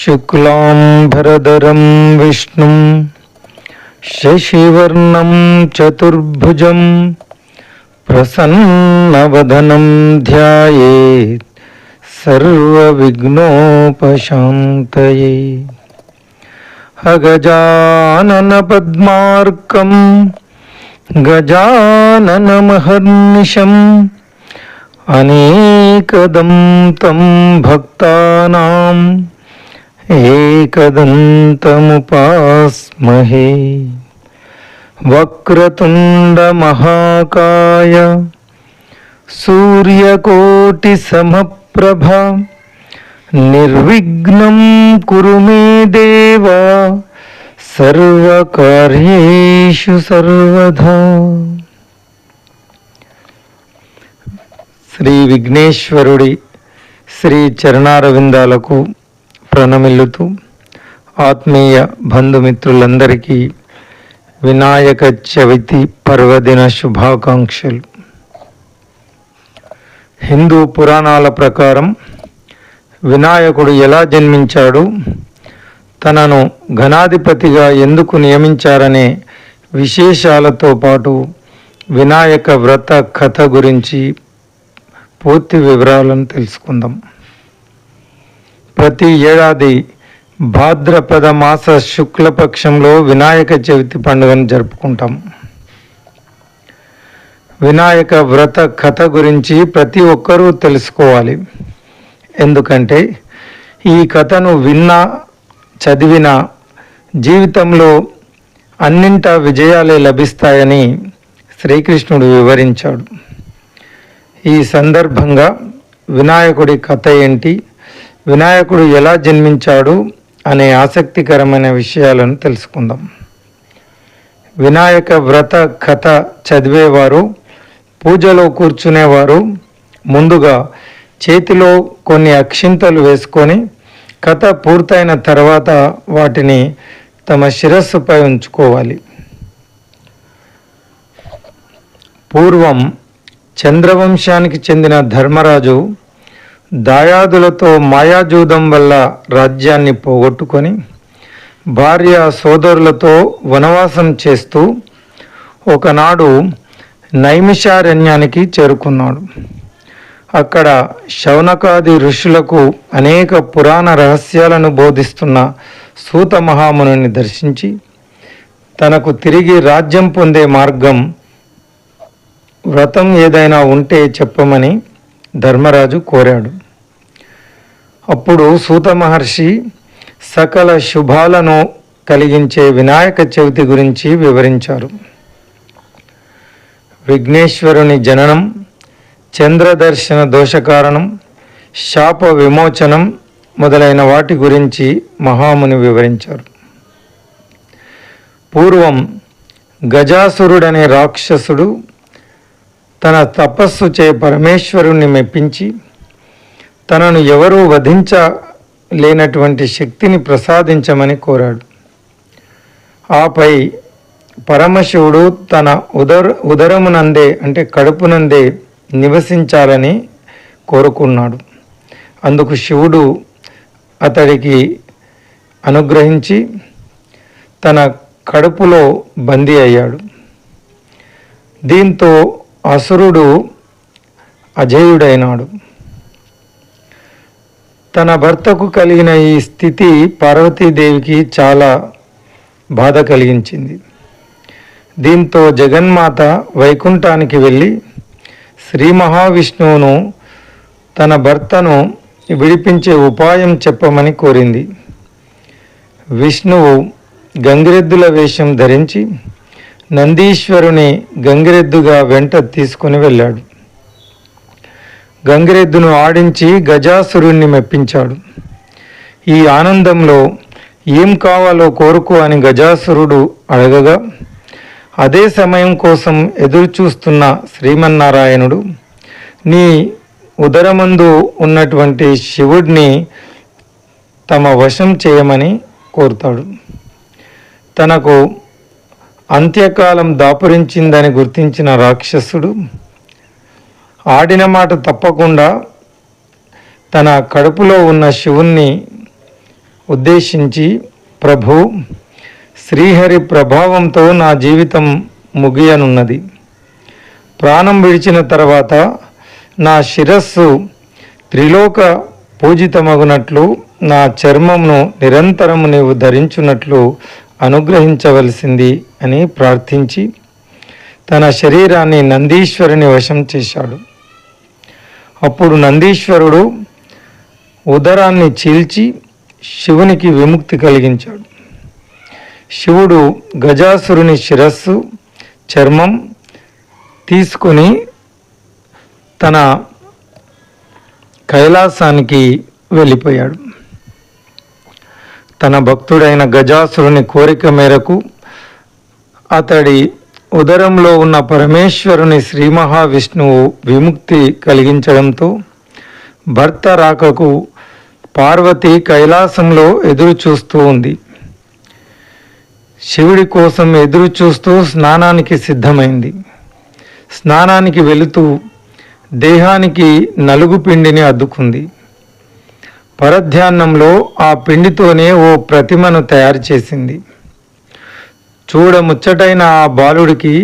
शुक्लाम्भरधरं विष्णुं शशिवर्णं चतुर्भुजं प्रसन्नवदनं ध्यायेत् सर्वविघ्नोपशान्तये। अगजाननपद्मार्कं गजाननमहर्निशम् अनेकदं तं भक्तानाम् एकदन्तमुपास्महे वक्रतुण्डमहाकाय सूर्यकोटिसमप्रभ निर्विघ्नं कुरु मे देव सर्वकार्येषु सर्वधा శ్రీ విఘ్నేశ్వరుడి శ్రీ చరణారవిందాలకు ప్రణమిల్లుతూ ఆత్మీయ బంధుమిత్రులందరికీ వినాయక చవితి పర్వదిన శుభాకాంక్షలు. హిందూ పురాణాల ప్రకారం వినాయకుడు ఎలా జన్మించాడు తనను ఘనాధిపతిగా ఎందుకు నియమించారనే విశేషాలతో పాటు వినాయక వ్రత కథ గురించి పూర్తి వివరాలను తెలుసుకుందాం. ప్రతి ఏడాది భాద్రపద మాస శుక్లపక్షంలో వినాయక చవితి పండుగను జరుపుకుంటాం. వినాయక వ్రత కథ గురించి ప్రతి ఒక్కరూ తెలుసుకోవాలి. ఎందుకంటే ఈ కథను విన్నా చదివిన జీవితంలో అన్నింటా విజయాలే లభిస్తాయని శ్రీకృష్ణుడు వివరించాడు. ఈ సందర్భంగా వినాయకుడి కథ ఏంటి? వినాయకుడు ఎలా జన్మించాడు అనే ఆసక్తికరమైన విషయాలను తెలుసుకుందాం. వినాయక వ్రత కథ చదివేవారు పూజలో కూర్చునేవారు ముందుగా చేతిలో కొన్ని అక్షింతలు వేసుకొని కథ పూర్తయిన తర్వాత వాటిని తమ శిరస్సుపై ఉంచుకోవాలి. పూర్వం చంద్రవంశానికి చెందిన ధర్మరాజు దాయాదులతో మాయాజూదం వల్ల రాజ్యాన్ని పోగొట్టుకొని భార్య సోదరులతో వనవాసం చేస్తూ ఒకనాడు నైమిషారణ్యానికి చేరుకున్నాడు. అక్కడ శౌనకాది ఋషులకు అనేక పురాణ రహస్యాలను బోధిస్తున్న సూత మహాముని దర్శించి తనకు తిరిగి రాజ్యం పొందే మార్గం వ్రతం ఏదైనా ఉంటే చెప్పమని ధర్మరాజు కోరాడు. అప్పుడు సూత మహర్షి సకల శుభాలను కలిగించే వినాయక చవితి గురించి వివరించారు. విఘ్నేశ్వరుని జననం చంద్రదర్శన దోషకారణం శాప విమోచనం మొదలైన వాటి గురించి మహాముని వివరించారు. పూర్వం గజాసురుడనే రాక్షసుడు తన తపస్సు చే పరమేశ్వరుణ్ణి మెప్పించి తనను ఎవరూ వధించలేనటువంటి శక్తిని ప్రసాదించమని కోరాడు. ఆపై పరమశివుడు తన ఉదర ఉదరమునందే అంటే కడుపునందే నివసించాలని కోరుకున్నాడు. అందుకు శివుడు అతడికి అనుగ్రహించి తన కడుపులో బందీ అయ్యాడు. దీంతో అసురుడు అజేయుడైనాడు. తన భర్తకు కలిగిన ఈ స్థితి పార్వతీదేవికి చాలా బాధ కలిగించింది. దీంతో జగన్మాత వైకుంఠానికి వెళ్ళి శ్రీ మహావిష్ణువును తన భర్తను విడిపించే ఉపాయం చెప్పమని కోరింది. విష్ణువు గంగిరెద్దుల వేషం ధరించి నందీశ్వరుని గంగిరెద్దుగా వెంట తీసుకుని వెళ్ళాడు. గంగిరెద్దును ఆడించి గజాసురుణ్ణి మెప్పించాడు. ఈ ఆనందంలో ఏం కావాలో కోరుకో అని గజాసురుడు అడగగా అదే సమయం కోసం ఎదురుచూస్తున్న శ్రీమన్నారాయణుడు నీ ఉదరమందు ఉన్నటువంటి శివుడిని తమ వశం చేయమని కోరుతాడు. తనకు అంత్యకాలం దాపురించిందని గుర్తించిన రాక్షసుడు ఆడిన మాట తప్పకుండా తన కడుపులో ఉన్న శివుణ్ణి ఉద్దేశించి ప్రభు శ్రీహరి ప్రభావంతో నా జీవితం ముగియనున్నది. ప్రాణం విడిచిన తర్వాత నా శిరస్సు త్రిలోక పూజితమగునట్లు నా చర్మమును నిరంతరము నీవు ధరించున్నట్లు అనుగ్రహించవలసింది అని ప్రార్థించి తన శరీరాన్ని నందీశ్వరుని వశం చేశాడు. అప్పుడు నందీశ్వరుడు ఉదరాన్ని చీల్చి శివునికి విముక్తి కలిగించాడు. శివుడు గజాసురుని శిరస్సు చర్మం తీసుకొని తన కైలాసానికి వెళ్ళిపోయాడు. తన భక్తుడైన గజాసురుని కోరిక మేరకు అతడి ఉదరంలో ఉన్న పరమేశ్వరుని శ్రీ మహావిష్ణువు విముక్తి కలిగించడంతో భర్త రాకకు పార్వతి కైలాసంలో ఎదురు చూస్తూ ఉంది. శివుడి కోసం ఎదురు చూస్తూ స్నానానికి సిద్ధమైంది. స్నానానికి వెళుతూ దేహానికి నలుగు పిండిని అద్దుకుంది. పరధ్యాన్నంలో ఆ పిండితోనే ఓ ప్రతిమను తయారు చేసింది. చూడముచ్చటైన ఆ బాలుడికి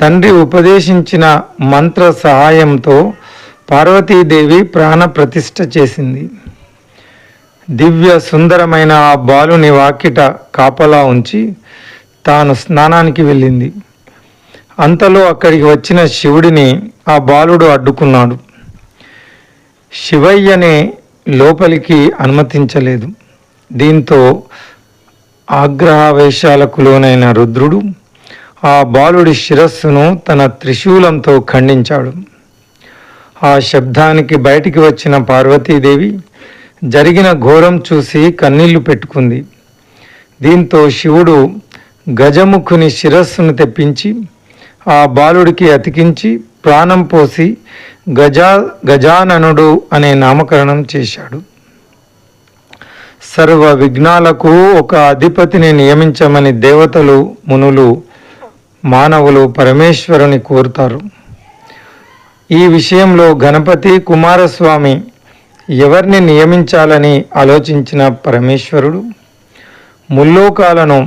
తండ్రి ఉపదేశించిన మంత్ర సహాయంతో పార్వతీదేవి ప్రాణ ప్రతిష్ట చేసింది. దివ్య సుందరమైన ఆ బాలుని వాకిట కాపలా ఉంచి తాను స్నానానికి వెళ్ళింది. అంతలో అక్కడికి వచ్చిన శివుడిని ఆ బాలుడు అడ్డుకున్నాడు. శివయ్యనే లోపలికి అనుమతించలేదు. దీంతో ఆగ్రహావేశాలకు లోనైన రుద్రుడు ఆ బాలుడి శిరస్సును తన త్రిశూలంతో ఖండించాడు. ఆ శబ్దానికి బయటికి వచ్చిన పార్వతీదేవి జరిగిన ఘోరం చూసి కన్నీళ్ళు పెట్టుకుంది. దీంతో శివుడు గజముఖుని శిరస్సును తెప్పించి ఆ బాలుడికి అతికించి ప్రాణం పోసి గజా గజాననుడు అనే నామకరణం చేశాడు. సర్వ విఘ్నాలకు ఒక అధిపతిని నియమించమని దేవతలు మునులు మానవులు పరమేశ్వరుని కోరుతారు. ఈ విషయంలో గణపతి కుమారస్వామి ఎవరిని నియమించాలని ఆలోచించిన పరమేశ్వరుడు ముల్లోకాలను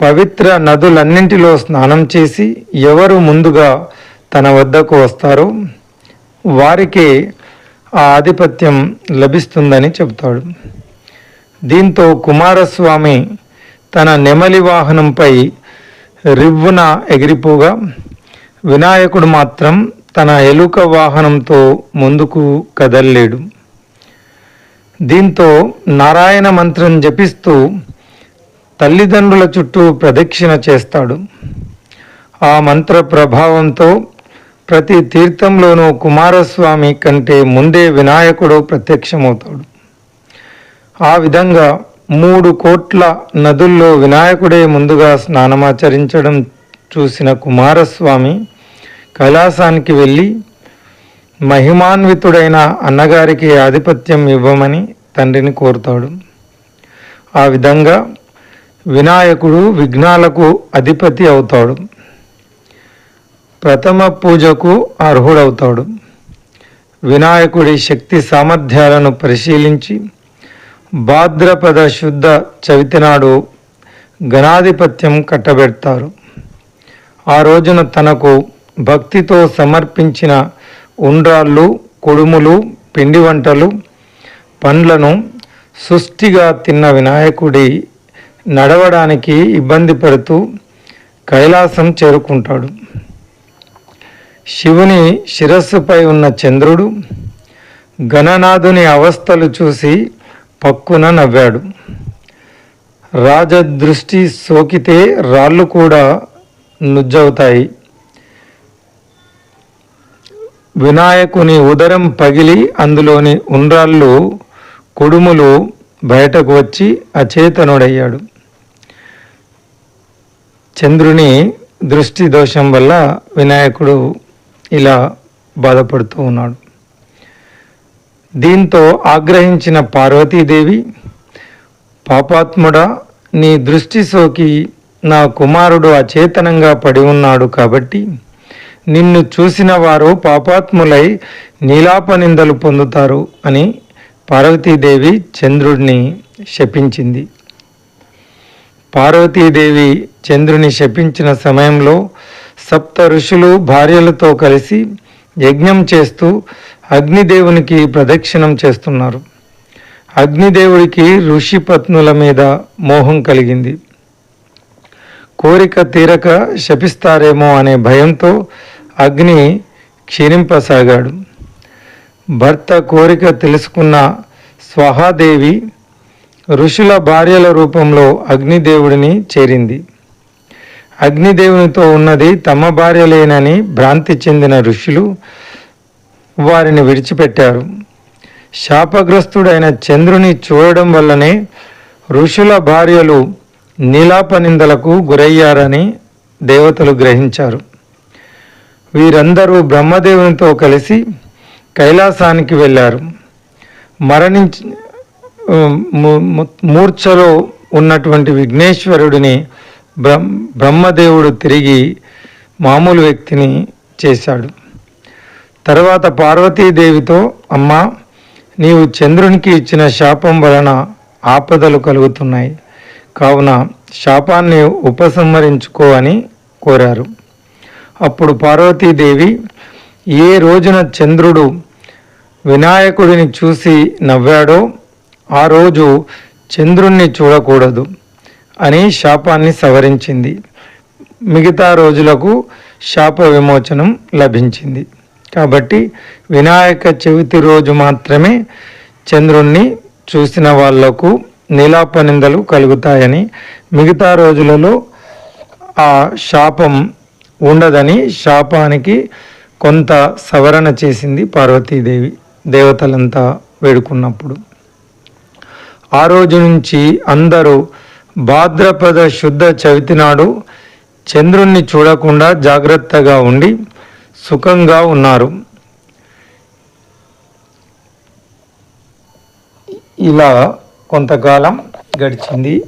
పవిత్ర నదులన్నింటిలో స్నానం చేసి ఎవరు ముందుగా తన వద్దకు వస్తారు. వారికి ఆ ఆధిపత్యం లభిస్తుందని చెబుతాడు. దీంతో కుమారస్వామి తన నెమలి వాహనంపై రివ్వున ఎగిరిపోగా వినాయకుడు మాత్రం తన ఎలుక వాహనంతో ముందుకు కదల్లేడు. దీంతో నారాయణ మంత్రం జపిస్తూ తల్లిదండ్రుల చుట్టూ ప్రదక్షిణ చేస్తాడు. ఆ మంత్ర ప్రభావంతో ప్రతి తీర్థంలోనూ కుమారస్వామి కంటే ముందే వినాయకుడు ప్రత్యక్షమవుతాడు. ఆ విధంగా మూడు కోట్ల నదుల్లో వినాయకుడే ముందుగా స్నానమాచరించడం చూసిన కుమారస్వామి కైలాసానికి వెళ్ళి మహిమాన్వితుడైన అన్నగారికి ఆధిపత్యం ఇవ్వమని తండ్రిని కోరుతాడు. ఆ విధంగా వినాయకుడు విఘ్నాలకు అధిపతి అవుతాడు. ప్రథమ పూజకు అర్హుడవుతాడు. వినాయకుడి శక్తి సామర్థ్యాలను పరిశీలించి భాద్రపద శుద్ధ చవితి నాడు గణాధిపత్యం కట్టబెడతారు. ఆ రోజున తనకు భక్తితో సమర్పించిన ఉండ్రాళ్ళు కుడుములు పిండి వంటలు పండ్లను సుష్టిగా తిన్న వినాయకుడి నడవడానికి ఇబ్బంది పడుతూ కైలాసం చేరుకుంటాడు. శివుని శిరస్సుపై ఉన్న చంద్రుడు గణనాథుని అవస్థలు చూసి పక్కున నవ్వాడు. రాజదృష్టి సోకితే రాళ్ళు కూడా నుజ్జవుతాయి. వినాయకుని ఉదరం పగిలి అందులోని ఉండ్రాళ్ళు కుడుములు బయటకు వచ్చి అచేతనుడయ్యాడు. చంద్రుని దృష్టి దోషం వల్ల వినాయకుడు ఇలా బాధపడుతూ ఉన్నాడు. దీంతో ఆగ్రహించిన పార్వతీదేవి పాపాత్ముడా నీ దృష్టి సోకి నా కుమారుడు అచేతనంగా పడి ఉన్నాడు కాబట్టి నిన్ను చూసిన వారు పాపాత్ములై నీలాపనిందలు పొందుతారు అని పార్వతీదేవి చంద్రుడిని శపించింది. పార్వతీదేవి చంద్రుని శపించిన సమయంలో సప్త ఋషులు భార్యలతో కలిసి యజ్ఞం చేస్తూ అగ్నిదేవునికి ప్రదక్షిణం చేస్తున్నారు. అగ్నిదేవుడికి ఋషి పత్నుల మీద మోహం కలిగింది. కోరిక తీరక శపిస్తారేమో అనే భయంతో అగ్ని క్షీణింపసాగాడు. భర్త కోరిక తెలుసుకున్న స్వహాదేవి ఋషుల భార్యల రూపంలో అగ్నిదేవుడిని చేరింది. అగ్నిదేవునితో ఉన్నది తమ భార్యలేనని భ్రాంతి చెందిన ఋషులు వారిని విడిచిపెట్టారు. శాపగ్రస్తుడైన చంద్రుని చూడడం వల్లనే ఋషుల భార్యలు నీలాపనిందలకు గురయ్యారని దేవతలు గ్రహించారు. వీరందరూ బ్రహ్మదేవునితో కలిసి కైలాసానికి వెళ్ళారు. మరణించి మూర్ఛలో ఉన్నటువంటి విఘ్నేశ్వరుడిని బ్రహ్మ బ్రహ్మదేవుడు తిరిగి మామూలు వ్యక్తిని చేశాడు. తర్వాత పార్వతీదేవితో అమ్మ నీవు చంద్రునికి ఇచ్చిన శాపం వలన ఆపదలు కలుగుతున్నాయి. కావున శాపాన్ని ఉపసంహరించుకో అని కోరారు. అప్పుడు పార్వతీదేవి ఏ రోజున చంద్రుడు వినాయకుడిని చూసి నవ్వాడో ఆ రోజు చంద్రుణ్ణి చూడకూడదు. అని శాపాన్ని సవరించింది. మిగతా రోజులకు శాప విమోచనం లభించింది. కాబట్టి వినాయక చవితి రోజు మాత్రమే చంద్రుణ్ణి చూసిన వాళ్ళకు నీలాపనిందలు కలుగుతాయని మిగతా రోజులలో ఆ శాపం ఉండదని శాపానికి కొంత సవరణ చేసింది పార్వతీదేవి దేవతలంతా వేడుకున్నప్పుడు. ఆ రోజు నుంచి అందరూ భాద్రపద శుద్ధ చవితి నాడు చంద్రుణ్ణి చూడకుండా జాగ్రత్తగా ఉండి సుఖంగా ఉన్నారు. ఇలా కొంతకాలం గడిచింది.